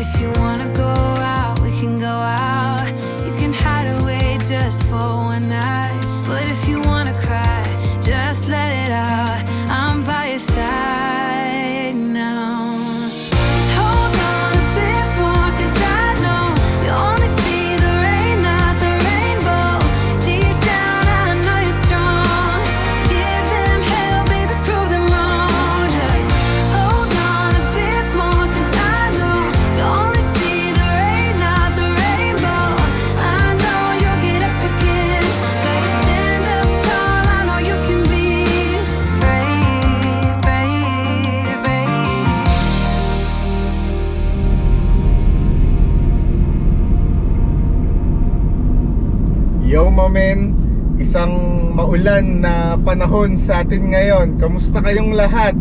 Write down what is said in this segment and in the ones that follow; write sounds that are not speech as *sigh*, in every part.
If you wanna go out, we can go out. Yo mamen, isang maulan na panahon sa atin ngayon. Kamusta kayong lahat?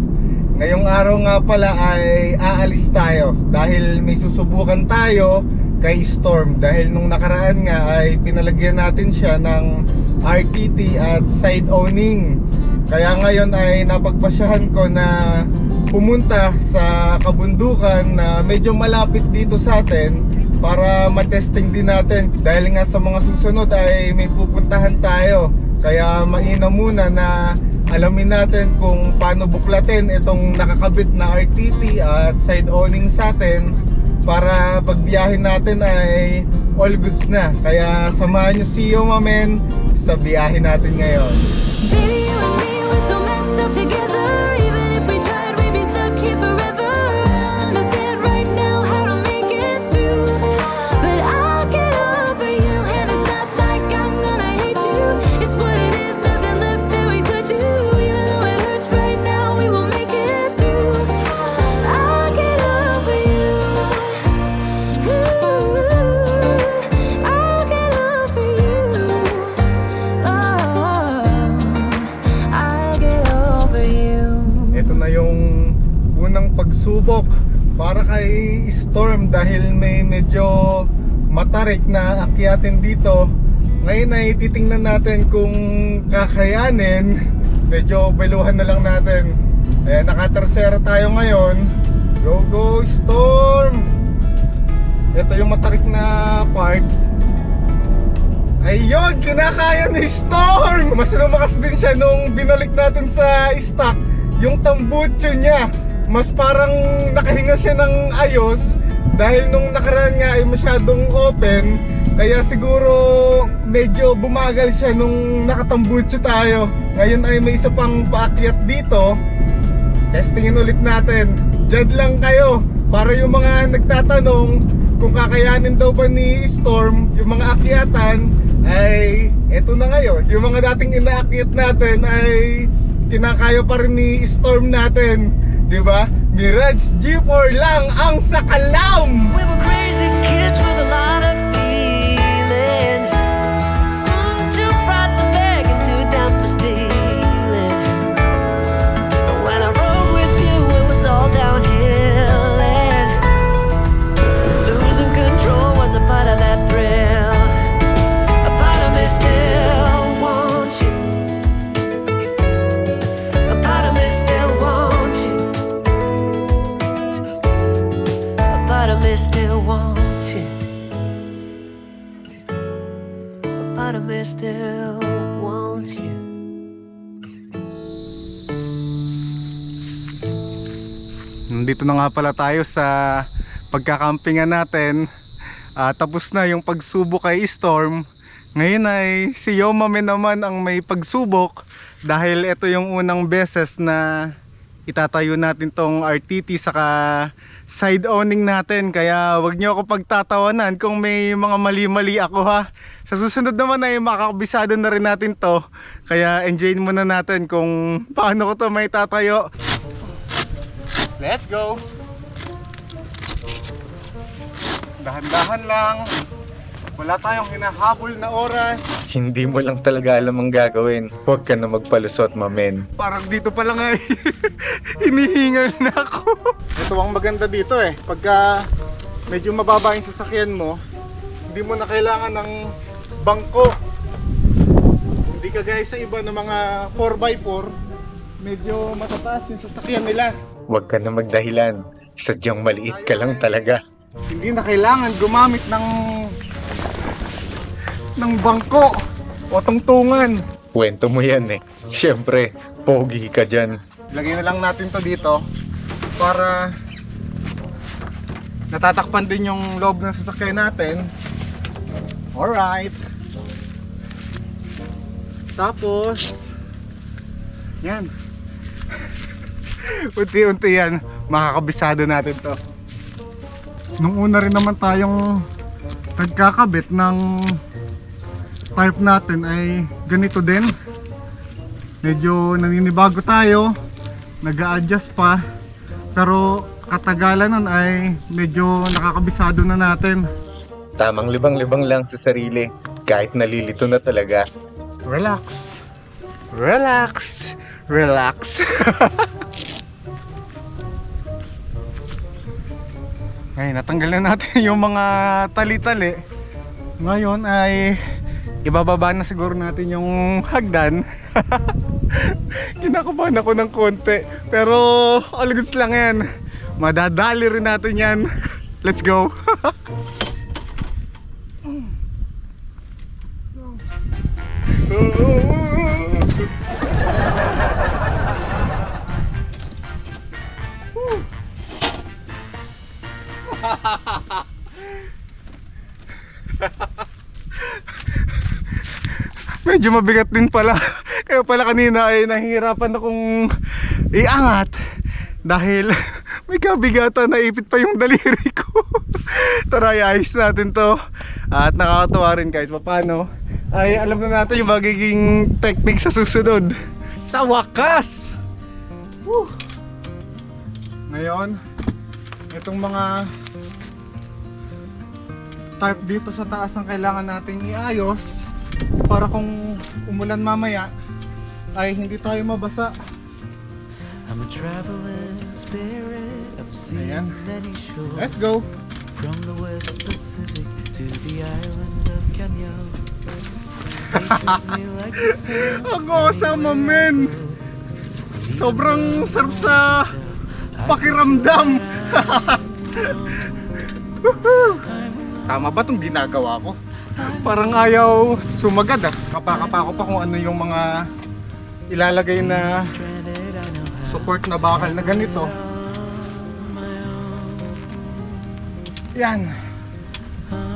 Ngayong araw nga pala ay aalis tayo dahil may susubukan tayo kay Storm dahil nung nakaraan nga ay pinalagyan natin siya ng RTT at side owning. Kaya ngayon ay napagpasyahan ko na pumunta sa kabundukan na medyo malapit dito sa atin para matesting din natin. Dahil nga sa mga susunod ay may pupuntahan tayo. Kaya mainam muna na alamin natin kung paano buklatin itong nakakabit na RTT at side owning sa atin para pagbiyahin natin ay all goods na. Kaya samahan nyo si Yo Mamen sa biyahe natin ngayon. Baby, matarik na akyatin dito. Ngayon ay titingnan natin kung kakayanin. Medyo beluhan na lang natin. Ayan, nakatersera tayo ngayon. Go, go, Storm! Ito yung matarik na part. Ayun, kinakaya ni Storm! Mas lumakas din siya nung binalik natin sa stock. Yung tambutso niya, mas parang nakahinga siya ng ayos dahil nung nakaraan nga ay masyadong open. Kaya siguro medyo bumagal siya nung nakatambutso tayo. Ngayon ay may isa pang paakyat dito. Testingin ulit natin. Diyan lang kayo para yung mga nagtatanong kung kakayanin daw ba ni Storm yung mga akyatan ay eto na ngayon. Yung mga dating inaakyat natin ay kinakaya pa rin ni Storm natin. Di ba? Mirage G4 lang ang sakalam! Nga pala tayo sa pagkakampingan natin. Ah, tapos na yung pagsubok kay Storm. Ngayon ay si Yomame naman ang may pagsubok dahil ito yung unang beses na itatayo natin tong RTT saka side owning natin kaya wag niyo ako pagtatawanan kung may mga mali-mali ako ha. Sa susunod naman ay makakabisado na rin natin to kaya enjoyin muna natin kung paano ko to may tatayo. Let's go! Dahan-dahan lang. Wala tayong hinahabol na oras. Hindi mo lang talaga alam ang gagawin. Huwag ka na magpalusot, mamen. Parang dito pa lang ay *laughs* hinihingal na ako. Ito ang maganda dito eh. Pagka medyo mababa yung sasakyan mo, hindi mo na kailangan ng bangko. Hindi kagaya sa iba ng mga 4x4, medyo matataas yung sasakyan nila. Huwag ka na magdahilan. Sadyang maliit ka lang talaga. Hindi na kailangan gumamit ng ng bangko o tungtungan. Kwento mo yan eh. Siyempre, pogi ka dyan. Lagay na lang natin to dito para natatakpan din yung loob ng sasakyan natin. Alright. Tapos, yan. *laughs* Unti-unti yan, makakabisado natin to. Nung una rin naman tayong nagkakabit ng tarp natin ay ganito din. Medyo naninibago tayo nag adjust pa. Pero katagalan nun ay medyo nakakabisado na natin. Tamang libang-libang lang sa sarili. Kahit nalilito na talaga. relax. Relax. Relax *laughs* ay natanggal na natin *laughs* yung mga tali-tali. Ngayon ay ibababa na siguro natin yung hagdan. *laughs* Kinakabahan ako ng konti pero all goods lang yan. Madadali rin natin yan. *laughs* Let's go medyo mabigat din pala. Kaya pala kanina ay nahihirapan akong iangat dahil may kabigatan naipit pa yung daliri ko. *laughs* Tara iayos natin to. At nakakatuwa rin kahit papano ay alam na natin yung magiging technique sa susunod. Sa wakas! Woo! ngayon itong mga tarp dito sa taas ang kailangan nating iayos para kung umulan mamaya ay hindi tayo mabasa I'm a traveling spirit. I've seen Ayan. many shores. let's go From the West Pacific to the island of Kenya. *laughs* Ang kasama men Sobrang sarap sa pakiramdam *laughs* *laughs* Tama ba itong ginagawa ko? Parang ayaw sumagad ah. Kapakapa ko pa kung ano yung mga ilalagay na support na bakal na ganito. Yan.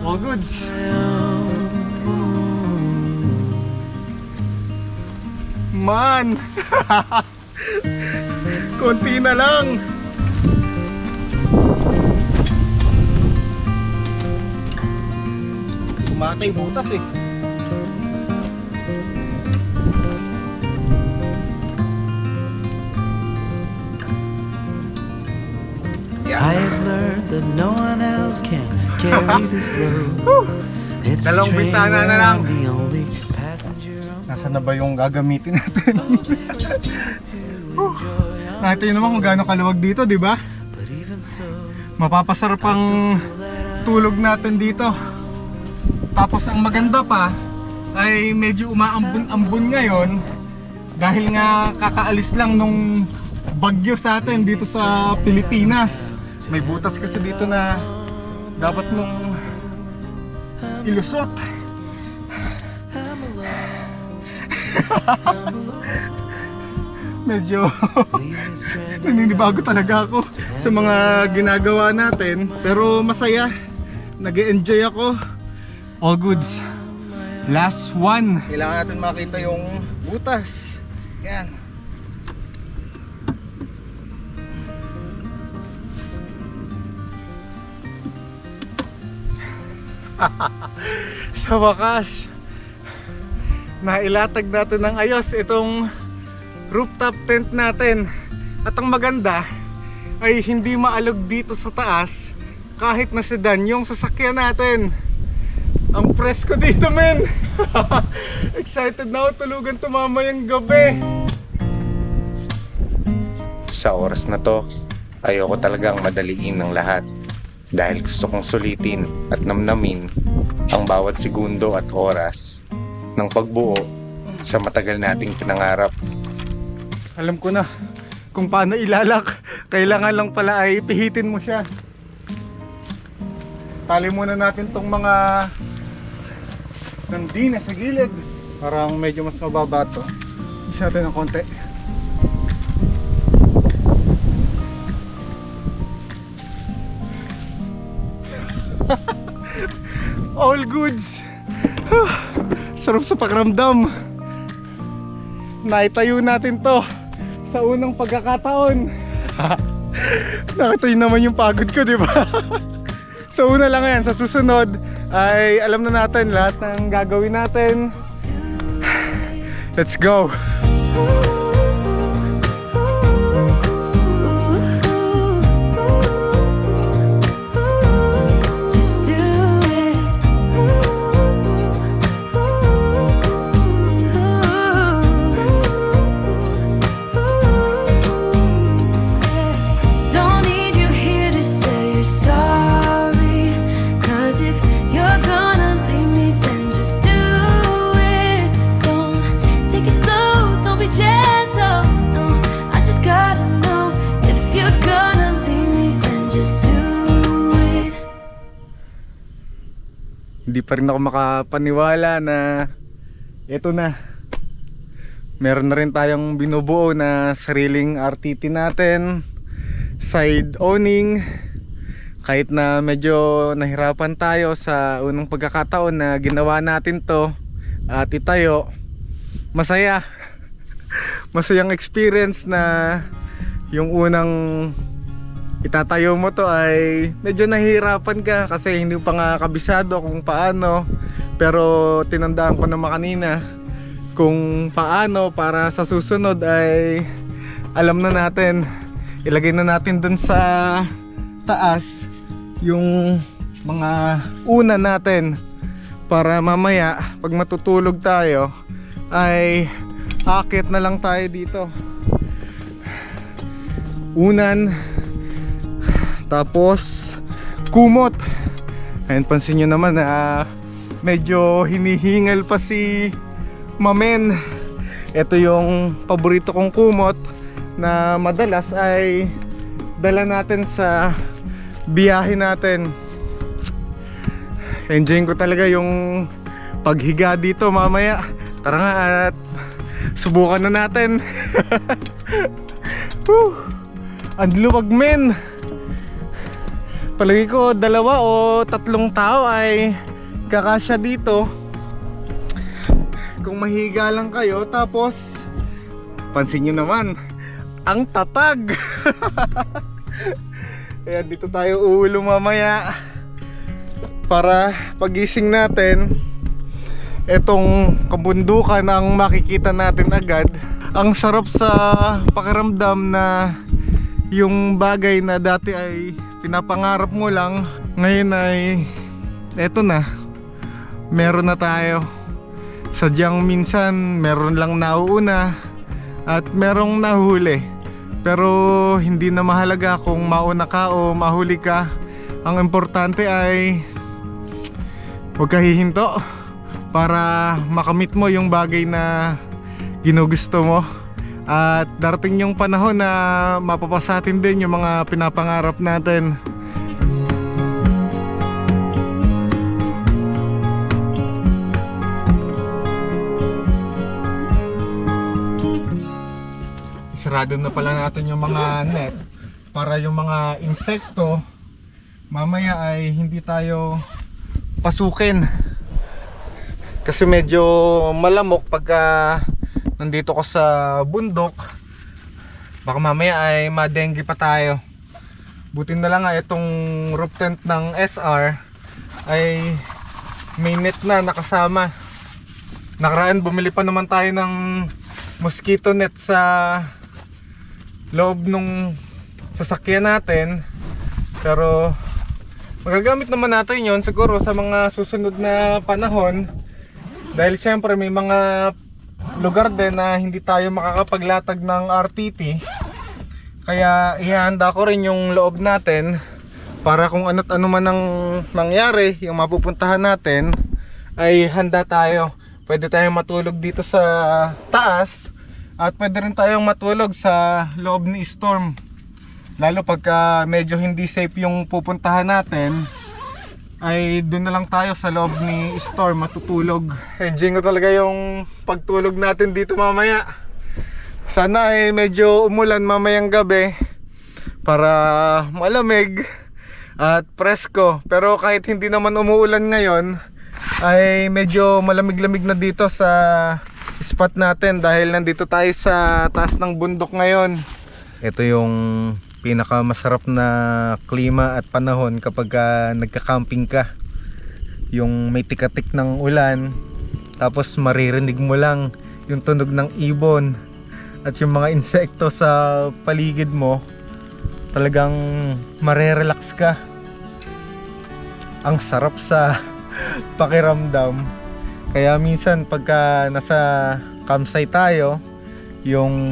All goods. Man! *laughs* Konti na lang Kumatay butas eh I have learned that no one else can carry *laughs* this load. It's a Dalawang train bintana na lang. The only passenger on Nasaan na ba yung gagamitin natin? *laughs* enjoy. Nakita nyo naman kung gaano kaluwag dito, di ba? Mapapasarap ang tulog natin dito. Tapos ang maganda pa ay medyo umaambon-ambon ngayon dahil nga kakaalis lang nung bagyo sa atin dito sa Pilipinas. May butas kasi dito na dapat mong ilusot. *laughs* medyo *laughs* naninibago talaga ako sa mga ginagawa natin pero masaya nag enjoy ako all goods last one kailangan natin makita yung butas yan *laughs* sa wakas nailatag natin ng ayos itong rooftop tent natin. At ang maganda ay hindi maalog dito sa taas kahit na sedan yung sasakyan natin. Ang presko dito men. *laughs* Excited na ako tulugan tumamayang gabi. Sa oras na to, ayoko talagang madaliin ng lahat. Dahil gusto kong sulitin at namnamin ang bawat segundo at oras ng pagbuo sa matagal nating pinangarap. Alam ko na kung paano ilalak. Kailangan lang pala ay pihitin mo siya. Tali muna natin tong mga nandina sa gilid. Parang medyo mas mababa to. Isa natin ng konti. *laughs* All goods. Sarap sa pakiramdam. Naitayo natin to sa unang pagkakataon. *laughs* Nakatayo naman yung pagod ko, di ba? *laughs* so una lang yan, sa susunod ay alam na natin lahat ng gagawin natin. *sighs* Let's go! Just pa rin ako makapaniwala na ito na. Meron na rin tayong binubuo na sariling RTT natin. Side owning. Kahit na medyo nahirapan tayo sa unang pagkakataon na ginawa natin to at itayo. Masaya. *laughs* Masayang experience na yung unang itatayo mo to ay medyo nahihirapan ka kasi hindi pa nga kabisado kung paano. Pero tinandaan ko naman kanina kung paano para sa susunod ay alam na natin. Ilagay na natin dun sa taas yung mga una natin para mamaya pag matutulog tayo ay akit na lang tayo dito. Unan tapos kumot. Ayun pansin nyo naman na medyo hinihingal pa si Mamen. Ito yung paborito kong kumot na madalas ay dala natin sa biyahe natin. Enjoying ko talaga yung paghiga dito mamaya. Tara nga at subukan na natin. *laughs* Whew. Ang luwag men palagi ko dalawa o tatlong tao ay kakasya dito. Kung mahiga lang kayo tapos pansin nyo naman ang tatag. *laughs* Kaya dito tayo uulo mamaya para pagising natin etong kabundukan ang makikita natin agad. Ang sarap sa pakiramdam na yung bagay na dati ay pinapangarap mo lang. Ngayon ay eto na. Meron na tayo. Sadyang minsan meron lang nauuna at merong nahuli. Pero hindi na mahalaga kung mauna ka o mahuli ka. Ang importante ay huwag ka hihinto para makamit mo yung bagay na ginugusto mo at darating yung panahon na mapapasatin din yung mga pinapangarap natin. Isarado na pala natin yung mga net para yung mga insekto mamaya ay hindi tayo pasukin. Kasi medyo malamok pagka nandito ko sa bundok. Baka mamaya ay madenggi pa tayo. Buti na lang nga itong roof tent ng SR ay may net na nakasama. Nakaraan bumili pa naman tayo ng mosquito net sa loob nung sasakyan natin. Pero magagamit naman natin yon siguro sa mga susunod na panahon. Dahil syempre may mga lugar din na hindi tayo makakapaglatag ng RTT kaya ihanda ko rin yung loob natin para kung ano't ano man ang mangyari yung mapupuntahan natin ay handa tayo. Pwede tayong matulog dito sa taas at pwede rin tayong matulog sa loob ni storm. Lalo pagka medyo hindi safe yung pupuntahan natin ay doon na lang tayo sa loob ni store matutulog. Enjoy ko talaga yung pagtulog natin dito mamaya. Sana ay medyo umulan mamayang gabi para malamig at presko. Pero kahit hindi naman umuulan ngayon, ay medyo malamig-lamig na dito sa spot natin dahil nandito tayo sa taas ng bundok ngayon. Ito yung pinakamasarap na klima at panahon kapag ah, nagka-camping ka. Yung may tikatik ng ulan, tapos maririnig mo lang yung tunog ng ibon at yung mga insekto sa paligid mo. Talagang marerelax ka. Ang sarap sa *laughs* pakiramdam. Kaya minsan pagka nasa campsite tayo, yung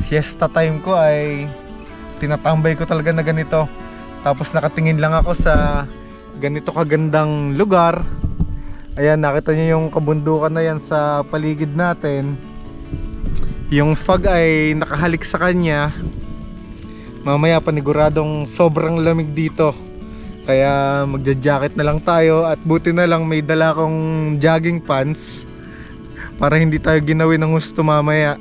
siesta time ko ay tinatambay ko talaga na ganito. Tapos nakatingin lang ako sa ganito kagandang lugar. Ayan, nakita niyo yung kabundukan na yan sa paligid natin. Yung fog ay nakahalik sa kanya. Mamaya paniguradong sobrang lamig dito. Kaya magja-jacket na lang tayo at buti na lang may dala kong jogging pants para hindi tayo ginawi ng gusto mamaya.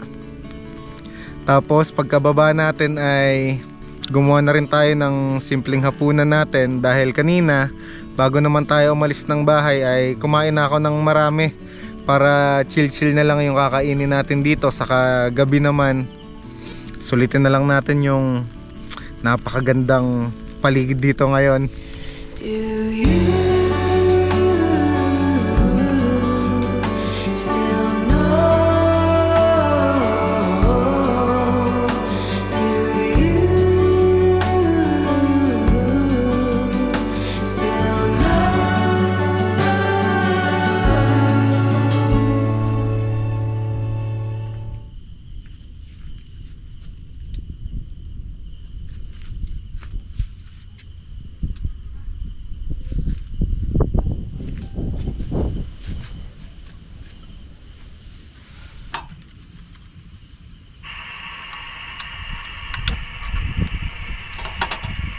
Tapos pagkababa natin ay gumawa na rin tayo ng simpleng hapunan natin dahil kanina bago naman tayo umalis ng bahay ay kumain na ako ng marami para chill chill na lang yung kakainin natin dito. Saka gabi naman sulitin na lang natin yung napakagandang paligid dito ngayon. Do you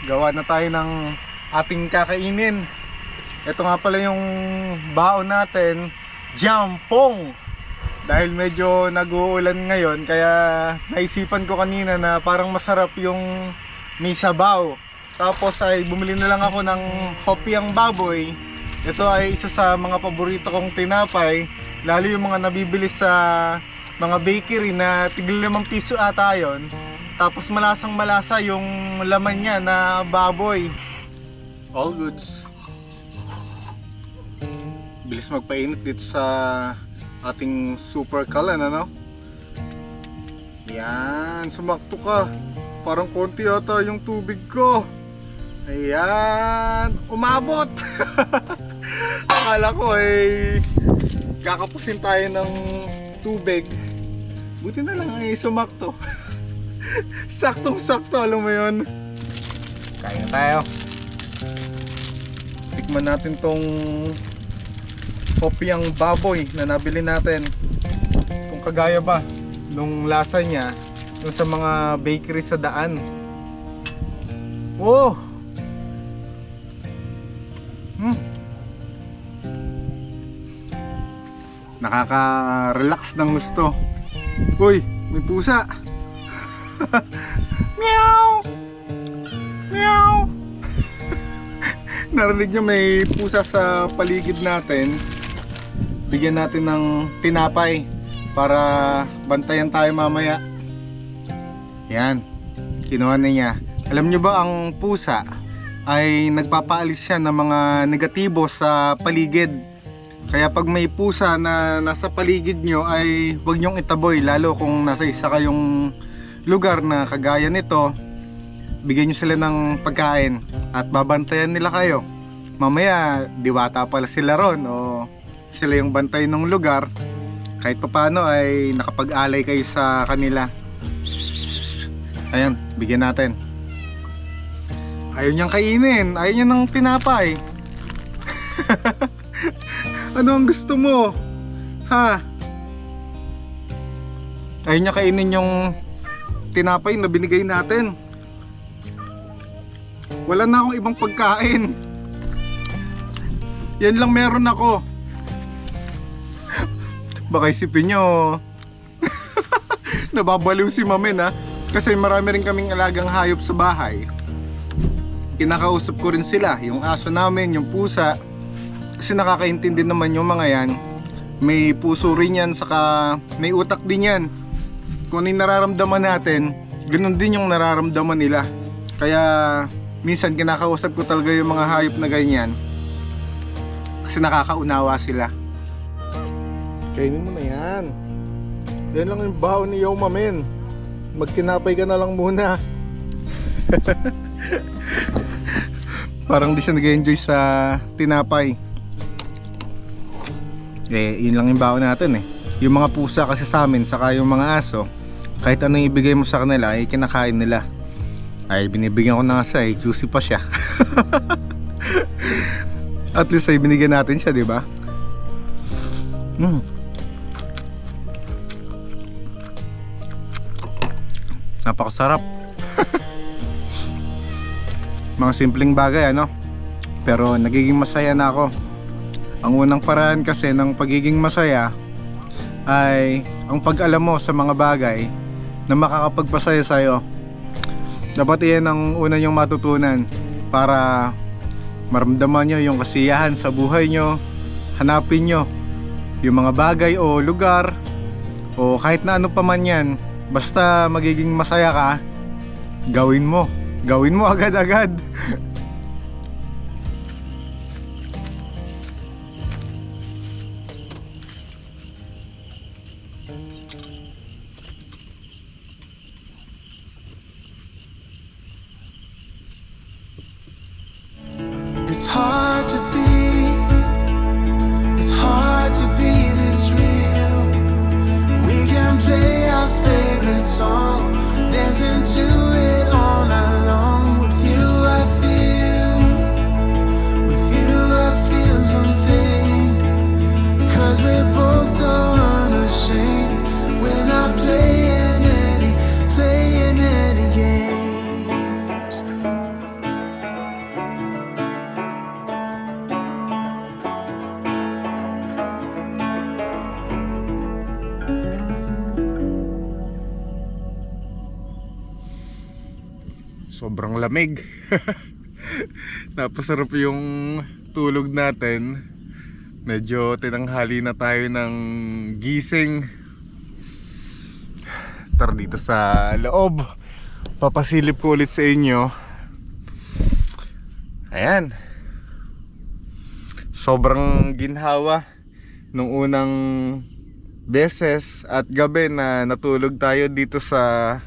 gawa na tayo ng ating kakainin. Ito nga pala yung baon natin, jampong. Dahil medyo nag-uulan ngayon, kaya naisipan ko kanina na parang masarap yung may sabaw. Tapos ay bumili na lang ako ng hopiang baboy. Ito ay isa sa mga paborito kong tinapay. Lalo yung mga nabibili sa mga bakery na tigil limang piso ata yun. Tapos malasang malasa yung laman niya na baboy. All goods. Bilis magpainit dito sa ating super kalan, ano? Yan, sumakto ka. Parang konti ata yung tubig ko. Ayan, umabot. *laughs* Akala ko eh, kakapusin tayo ng tubig. Buti na lang ay sumakto. *laughs* Saktong sakto, alam mo yun. Kain na tayo. Tikman natin tong kopyang baboy na nabili natin. Kung kagaya ba nung lasa niya dun sa mga bakery sa daan. Oh! Hmm. Nakaka-relax ng gusto. Uy, may pusa. *laughs* Meow! Meow! *laughs* Narinig nyo may pusa sa paligid natin. Bigyan natin ng tinapay para bantayan tayo mamaya. Yan. Kinuha na niya. Alam nyo ba ang pusa ay nagpapaalis siya ng mga negatibo sa paligid. Kaya pag may pusa na nasa paligid nyo ay huwag nyong itaboy lalo kung nasa isa kayong lugar na kagaya nito bigyan nyo sila ng pagkain at babantayan nila kayo. Mamaya diwata pala sila ron o sila yung bantay ng lugar. Kahit papano ay nakapag-alay kayo sa kanila. Ayan bigyan natin. Ayaw niyang kainin. Ayaw niya ng tinapay. *laughs* Ano ang gusto mo? Ha? Ayaw niya kainin yung tinapay na binigay natin wala na akong ibang pagkain Yan lang meron ako. Baka isipin nyo, *laughs* nababaliw si Mamen ha. Kasi marami rin kaming alagang hayop sa bahay. Kinakausap ko rin sila, yung aso namin, yung pusa. Kasi nakakaintindi naman yung mga yan. May puso rin yan, saka may utak din yan. Kung ano yung nararamdaman natin, ganun din yung nararamdaman nila. Kaya minsan kinakausap ko talaga yung mga hayop na ganyan. Kasi nakakaunawa sila. Kainin mo na yan. Yan lang yung baon ni Yoma men. Magkinapay ka na lang muna. *laughs* Parang di siya nag-enjoy sa tinapay. Eh, yun lang yung baon natin eh. Yung mga pusa kasi sa amin, saka yung mga aso, kahit anong ibigay mo sa kanila, ay kinakain nila. Ay, binibigyan ko na nga siya eh, juicy pa siya. *laughs* At least ay binigyan natin siya, di ba? Mm. Napakasarap. *laughs* Mga simpleng bagay, ano? Pero nagiging masaya na ako. Ang unang paraan kasi ng pagiging masaya ay ang pag-alam mo sa mga bagay na makakapagpasaya sa'yo. Dapat iyan ang una niyong matutunan para maramdaman nyo yung kasiyahan sa buhay nyo. Hanapin nyo yung mga bagay o lugar o kahit na ano pa man yan. Basta magiging masaya ka, gawin mo. Gawin mo *laughs* agad-agad. Lamig. *laughs* Napasarap yung tulog natin. Medyo tinanghali na tayo ng gising. Tara dito sa loob. Papasilip ko ulit sa inyo. Ayan. Sobrang ginhawa nung unang beses at gabi na natulog tayo dito sa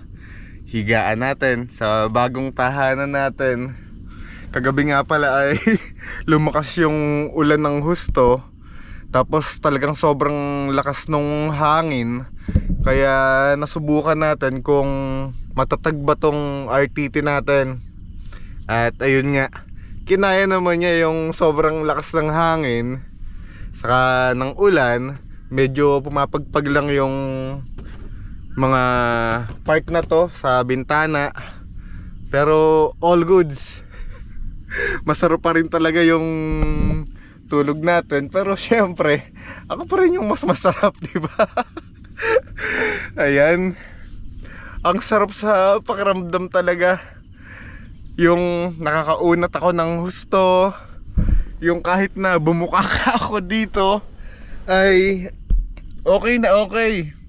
higaan natin sa bagong tahanan natin. Kagabi nga pala ay *laughs* lumakas yung ulan ng husto. Tapos talagang sobrang lakas nung hangin. Kaya nasubukan natin kung matatag ba tong RTT natin. At ayun nga, kinaya naman niya yung sobrang lakas ng hangin. Saka ng ulan, medyo pumapagpag lang yung mga part na to sa bintana. Pero all goods. *laughs* Masarap pa rin talaga yung tulog natin. Pero syempre ako pa rin yung mas masarap di ba? *laughs* Ayan. Ang sarap sa pakiramdam talaga. Yung nakakaunat ako ng husto. Yung kahit na bumuka *laughs* ka ako dito ay okay na okay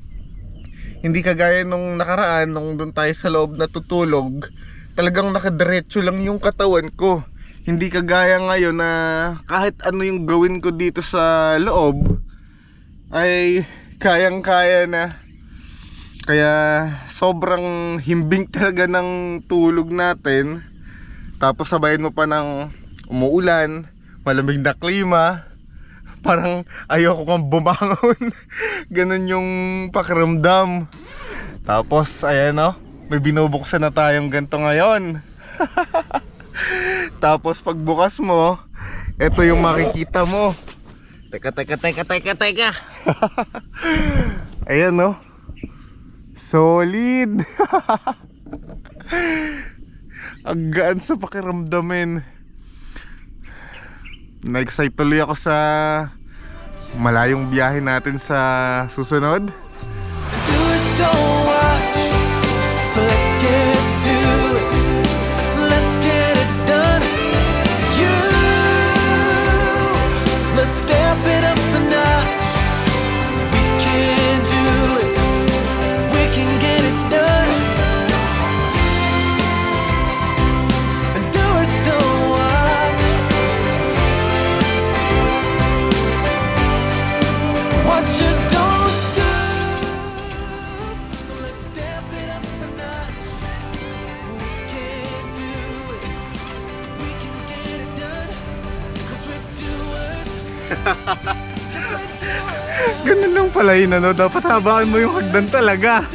hindi kagaya nung nakaraan nung doon tayo sa loob natutulog talagang nakadiretso lang yung katawan ko. Hindi kagaya ngayon na kahit ano yung gawin ko dito sa loob ay kayang kaya na. Kaya sobrang himbing talaga ng tulog natin. Tapos sabayan mo pa ng umuulan malamig na klima parang ayoko kang bumangon. *laughs* Ganun yung pakiramdam. Tapos, ayan o, may binubuksan na tayong ganito ngayon. *laughs* Tapos, pagbukas mo, ito yung makikita mo. Teka, teka, teka, teka, teka. *laughs* ayan o. Solid. Ang gaan sa pakiramdamin na-excite tuloy ako sa malayong biyahe natin sa susunod. So let's get na yun, ano? Dapat habaan mo yung hagdan talaga.